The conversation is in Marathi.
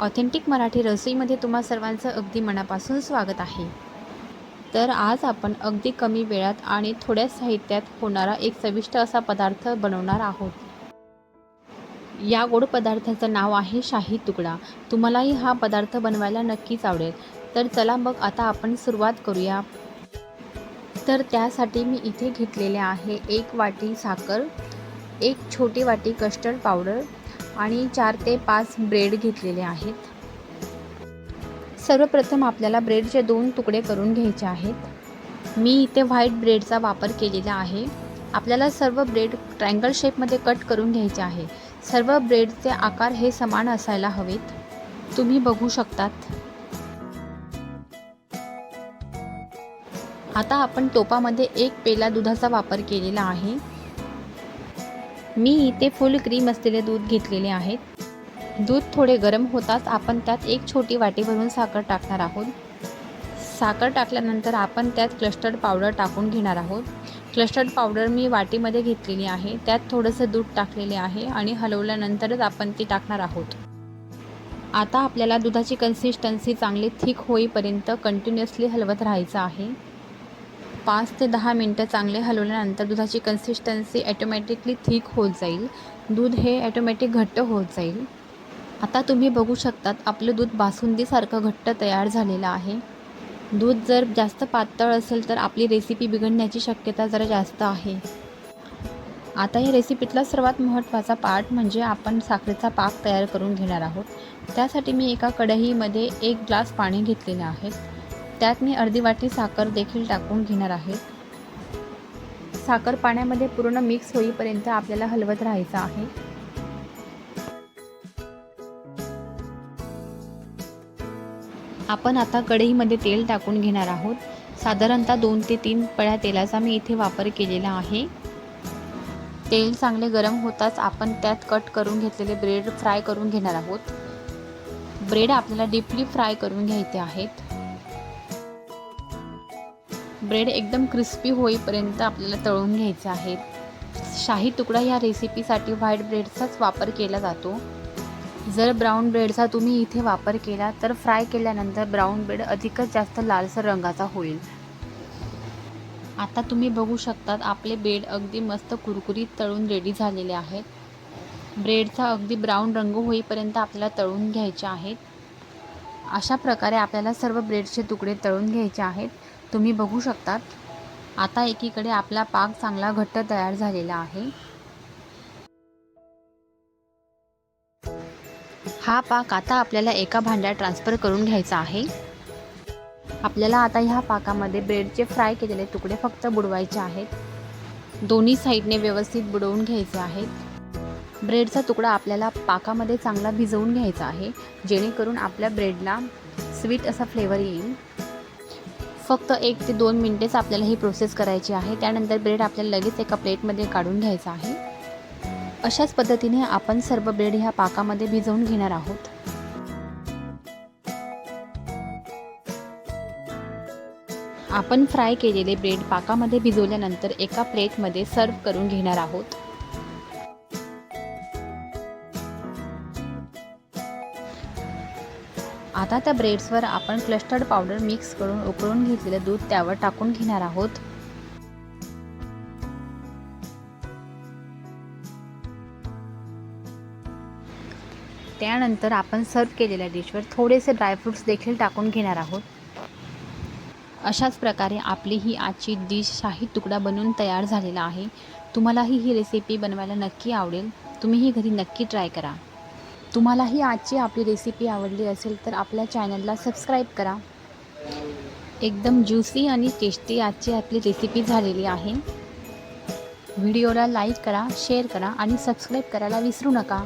ऑथेंटिक मराठी रसोईमध्ये तुम्हा सर्वांचं अगदी मनापासून स्वागत आहे. तर आज आपण अगदी कमी वेळात आणि थोड्या साहित्यात होणारा एक चविष्ट असा पदार्थ बनवणार आहोत. या गोड पदार्थाचं नाव आहे शाही तुकडा. तुम्हालाही हा पदार्थ बनवायला नक्कीच आवडेल. तर चला मग आता आपण सुरुवात करूया. तर त्यासाठी मी इथे घेतलेले आहे एक वाटी साखर एक छोटी वाटी कस्टर्ड पावडर आणि चार ते पाच ब्रेड घेतलेले आहेत. सर्वप्रथम आपल्याला ब्रेडचे दोन तुकडे करून घ्यायचे आहेत. मी इथे व्हाईट ब्रेडचा वापर केलेला आहे. आपल्याला सर्व ब्रेड ट्रँगल शेपमध्ये कट करून घ्यायचे आहे. सर्व ब्रेडचे आकार हे समान असायला हवेत. तुम्ही बघू शकतात. आता आपण टोपामध्ये एक पेला दुधाचा वापर केलेला आहे. मी इथे फुल क्रीम असलेले दूध घेतलेले आहेत. दूध थोडे गरम होताच आपण त्यात एक छोटी वाटी भरून साखर टाकणार आहोत. साखर टाकल्यानंतर आपण त्यात क्लस्टर्ड पावडर टाकून घेणार आहोत. क्लस्टर्ड पावडर मी वाटीमध्ये घेतलेली आहे. त्यात थोडंसं दूध टाकलेले आहे आणि हलवल्यानंतरच आपण ती टाकणार आहोत. आता आपल्याला दुधाची कन्सिस्टन्सी चांगली थिक होईपर्यंत कंटिन्युअसली हलवत राहायचं आहे. पाच ते दहा मिनटं चांगले हलवल्यानंतर दुधाची कन्सिस्टन्सी ॲटोमॅटिकली थिक होत जाईल. दूध हे ॲटोमॅटिक घट्ट होत जाईल. आता तुम्ही बघू शकतात आपलं दूध बासुंदीसारखं घट्ट तयार झालेलं आहे. दूध जर जास्त पातळ असेल तर आपली रेसिपी बिघडण्याची शक्यता जरा जास्त आहे. आता या रेसिपीतला सर्वात महत्त्वाचा पार्ट म्हणजे आपण साखरेचा पाक तयार करून घेणार आहोत. त्यासाठी मी एका कढईमध्ये एक ग्लास पाणी घेतलेलं आहे. त्यात मी अर्धी वाटी साखर देखील टाकून घेणार आहे. साखर पाण्यामध्ये पूर्ण मिक्स होईपर्यंत आपल्याला हलवत राहायचं आहे. आपण आता कढईमध्ये तेल टाकून घेणार आहोत. साधारणतः दोन ते तीन पळ्या तेलाचा मी इथे वापर केलेला आहे. तेल चांगले गरम होताच आपण त्यात कट करून घेतलेले ब्रेड फ्राय करून घेणार आहोत. ब्रेड आपल्याला डीपली फ्राय करून घ्यायचे आहेत. ब्रेड एकदम क्रिस्पी होईपर्यंत आपल्याला तळून घ्यायचे आहेत. शाही तुकडा ह्या रेसिपीसाठी व्हाईट ब्रेडचाच वापर केला जातो. जर ब्राऊन ब्रेडचा तुम्ही इथे वापर केला तर फ्राय केल्यानंतर ब्राऊन ब्रेड अधिकच जास्त लालसर रंगाचा होईल. आता तुम्ही बघू शकतात आपले ब्रेड अगदी मस्त कुरकुरीत तळून रेडी झालेले आहेत. ब्रेडचा अगदी ब्राऊन रंग होईपर्यंत आपल्याला तळून घ्यायचे आहेत. अशा प्रकारे आपल्याला सर्व ब्रेडचे तुकडे तळून घ्यायचे आहेत. तुम्ही बघू शकतात. आता एकीकडे आपला पाक चांगला घट्ट तयार झालेला आहे. हा पाक आता आपल्याला एका भांड्यात ट्रान्सफर करून घ्यायचा आहे. आपल्याला आता ह्या पाकामध्ये ब्रेडचे फ्राय केलेले तुकडे फक्त बुडवायचे आहेत. दोन्ही साईडने व्यवस्थित बुडवून घ्यायचे आहेत. ब्रेडचा तुकडा आपल्याला पाकामध्ये चांगला भिजवून घ्यायचा आहे. जेणेकरून आपल्या ब्रेडला स्वीट असा फ्लेवर येईल. फक्त एक ते दोन मिनटेच आपल्याला ही प्रोसेस करायची आहे. त्यानंतर ब्रेड आपल्याला लगेच एका प्लेटमध्ये काढून घ्यायचा आहे. अशाच पद्धतीने आपण सर्व ब्रेड ह्या पाकामध्ये भिजवून घेणार आहोत. आपण फ्राय केलेले ब्रेड पाकामध्ये भिजवल्यानंतर एका प्लेटमध्ये सर्व करून घेणार आहोत. आता त्या ब्रेड्सवर आपण क्लस्टर्ड पावडर मिक्स करून उकळून घेतलेलं दूध त्यावर टाकून घेणार आहोत. त्यानंतर आपण सर्व केलेल्या डिशवर थोडेसे ड्रायफ्रूट्स देखील टाकून घेणार आहोत. अशाच प्रकारे आपली ही आजची डिश शाही तुकडा बनवून तयार झालेला आहे. तुम्हालाही ही रेसिपी बनवायला नक्की आवडेल. तुम्हीही घरी नक्की ट्राय करा. तुम्हालाही आजची आपली रेसिपी आवडली असेल तर आपल्या चॅनलला सबस्क्राईब करा. एकदम ज्युसी आणि टेस्टी आजची आपली रेसिपी झालेली आहे. व्हिडिओला लाईक करा शेअर करा आणि सबस्क्राईब करायला विसरू नका.